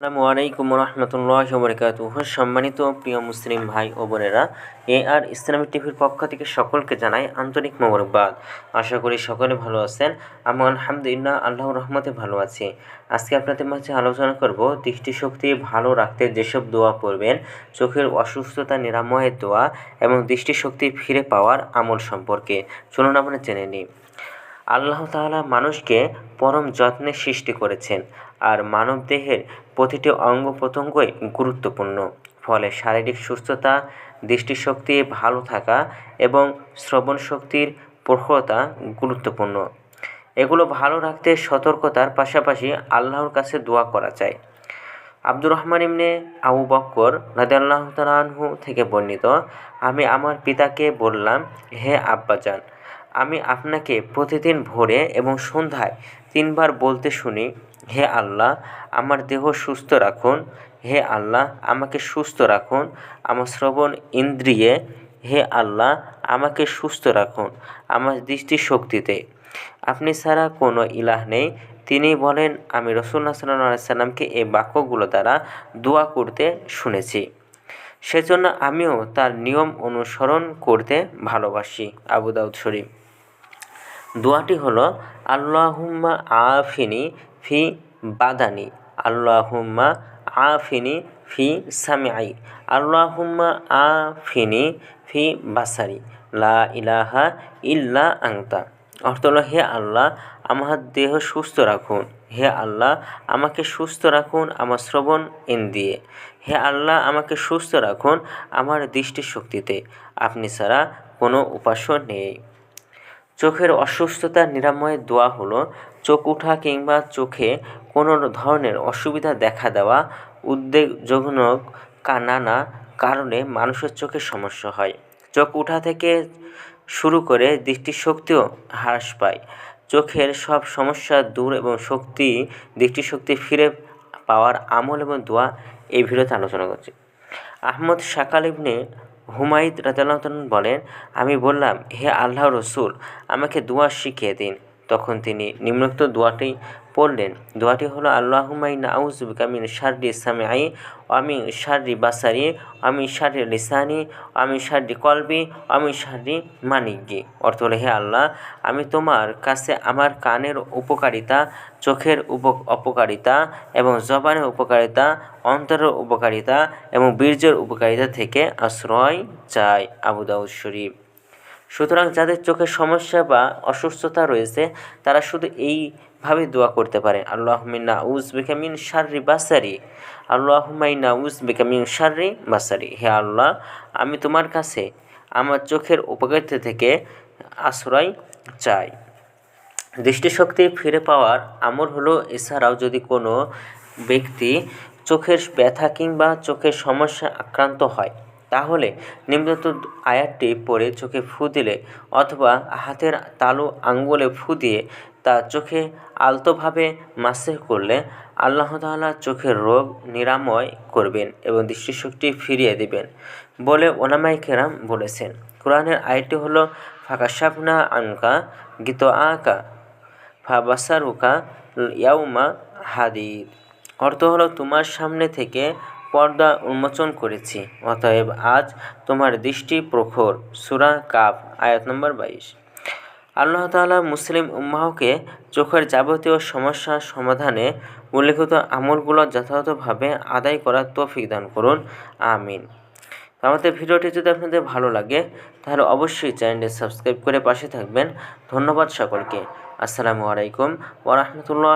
আসসালামু আলাইকুম রহমতুল্লাহ বরকাত সম্মানিত প্রিয় মুসলিম ভাই ও বোনেরা এ আর ইসলামিক টিভির পক্ষ থেকে সকলকে জানাই আন্তরিক মোবারকবাদ। আশা করি সকলে ভালো আছেন। আমি আলহামদুলিল্লাহ আল্লাহর রহমতে ভালো আছি। আজকে আপনাদের মাঝে আলোচনা করব দৃষ্টিশক্তি ভালো রাখতে যেসব দোয়া পড়বেন, চোখের অসুস্থতা নিরাময়ের দোয়া এবং দৃষ্টিশক্তি ফিরে পাওয়ার আমল সম্পর্কে। চলুন আমরা জেনে নিই। আল্লাহ তাআলা মানুষকে পরম যত্নে সৃষ্টি করেছেন আর মানবদেহের প্রতিটি অঙ্গ প্রত্যঙ্গই গুরুত্বপূর্ণ। ফলে শারীরিক সুস্থতা, দৃষ্টিশক্তি ভালো থাকা এবং শ্রবণ শক্তির প্রখরতা গুরুত্বপূর্ণ। এগুলো ভালো রাখতে সতর্কতার পাশাপাশি আল্লাহর কাছে দোয়া করা চাই। আব্দুর রহমান ইমনে আবু বক্কর রাদিয়াল্লাহু তাআলা আনহু থেকে বর্ণিত, আমি আমার পিতাকে বললাম, হে আব্বাজান আমি আপনাকে প্রতিদিন ভোরে এবং সন্ধ্যায় তিনবার বলতে শুনি, হে আল্লাহ, আমার দেহ সুস্থ রাখুন। হে আল্লাহ, আমাকে সুস্থ রাখুন। আমার শ্রবণ ইন্দ্রিয়ে, হে আল্লাহ, আমাকে সুস্থ রাখুন আমার দৃষ্টিশক্তিতে। আপনি ছাড়া কোনো ইলাহ নেই। তিনি বলেন, আমি রসুল্লাহ সাল্লাহ সাল্লামকে এই বাক্যগুলো দ্বারা দোয়া করতে শুনেছি। সেজন্য আমিও তার নিয়ম অনুসরণ করতে ভালোবাসি। আবু দাউদ শরীফ। দোয়াটি হলো, আল্লাহুম্মা আফিনি ফি বাদানি, আল্লাহুম্মা আফিনি ফি সামিআই আল্লাহুম্মা আফিনি ফি বাসারি, লা ইলাহা ইল্লা আংতা অর্থ হলো, হে আল্লাহ, আমার দেহ সুস্থ রাখুন। হে আল্লাহ, আমাকে সুস্থ রাখুন আমার শ্রবণ এন দিয়ে হে আল্লাহ, আমাকে সুস্থ রাখুন আমার দৃষ্টিশক্তিতে। আপনি ছাড়া কোনো উপাস্য নেই। চোখের অসুস্থতা নিরাময়ের দোয়া হলো, চোখ ওঠা কিংবা চোখে কোনো ধরনের অসুবিধা দেখা দেওয়া, উদ্বেগজনক নানা কারণে মানুষের চোখে সমস্যা হয়। চোখ ওঠা থেকে শুরু করে দৃষ্টিশক্তিও হ্রাস পায়। চোখের সব সমস্যা দূর এবং শক্তি, দৃষ্টিশক্তি ফিরে পাওয়ার আমল এবং দোয়া এই ভিডিওতে আলোচনা করছি। আহমদ শাকাল হুমায়ুদ রাদিয়াল্লাহু বলেন, আমি বললাম, হে আল্লাহ রসুল, আমাকে দোয়া শিখিয়ে দিন। তখন তিনি নিম্নোক্ত দোয়াটি পড়লেন। দোয়াটি হলো, আল্লাহুম্মা ইন্না আউযু বিকা মিন শাররি সামিআই মিন শাররি বাসারি, আমি শাররি লিসানি, আমি শাররি কলবি, আমি শাররি মানিকি অর্থ হলো, হে আল্লাহ, আমি তোমার কাছে আমার কানের উপকারিতা, চোখের উপ অপকারিতা এবং জবানের উপকারিতা, অন্তরের উপকারিতা এবং বীর্যের উপকারিতা থেকে আশ্রয় চাই। আবু দাউদ শরীফ। সুতরাং যাদের চোখের সমস্যা বা অসুস্থতা রয়েছে, তারা শুধু এইভাবে দোয়া করতে পারেন। আল্লাহ মিন্না উজ বেকামিন শার্রি বাসারি। আল্লাহ মাইনা উজ বেকামিন শার্রি বাসারি। হে আল্লাহ, আমি তোমার কাছে আমার চোখের উপকারিতা থেকে আশ্রয় চাই। দৃষ্টিশক্তি ফিরে পাওয়ার আমল হলো, এছাড়াও যদি কোনো ব্যক্তি চোখের ব্যথা কিংবা চোখের সমস্যা আক্রান্ত হয়, তাহলে নিম্নত আয়াতটি পরে চোখে ফু দিলে অথবা হাতের তালু আঙ্গুলে ফু দিয়ে তা চোখে আলতোভাবে মাসেহ করলে আল্লাহ তাআলা চোখের রোগ নিরাময় করবেন এবং দৃষ্টিশক্তি ফিরিয়ে দিবেন বলে ওনামাই কেরাম বলেছেন। কোরআনের আয়টি হলো, ফাঁকাশাফনা আনকা গীত আঁকা ফাবাসারুকা ইয়াউমা হাদিদ। অর্থ হলো, তোমার সামনে থেকে পর্দা উন্মোচন করেছি, অতএব আজ তোমার দৃষ্টি প্রখর। সুরা কাপ আয়াত নম্বর বাইশ। আল্লাহ তালা মুসলিম উম্মাহকে চোখের যাবতীয় সমস্যা সমাধানে উল্লেখিত আমলগুলো যথাযথভাবে আদায় করার তৌফিক দান করুন। আমিন। আমাদের ভিডিওটি যদি আপনাদের ভালো লাগে, তাহলে অবশ্যই চ্যানেলটি সাবস্ক্রাইব করে পাশে থাকবেন। ধন্যবাদ সকলকে। আসসালামু আলাইকুম ওরহমতুল্লাহ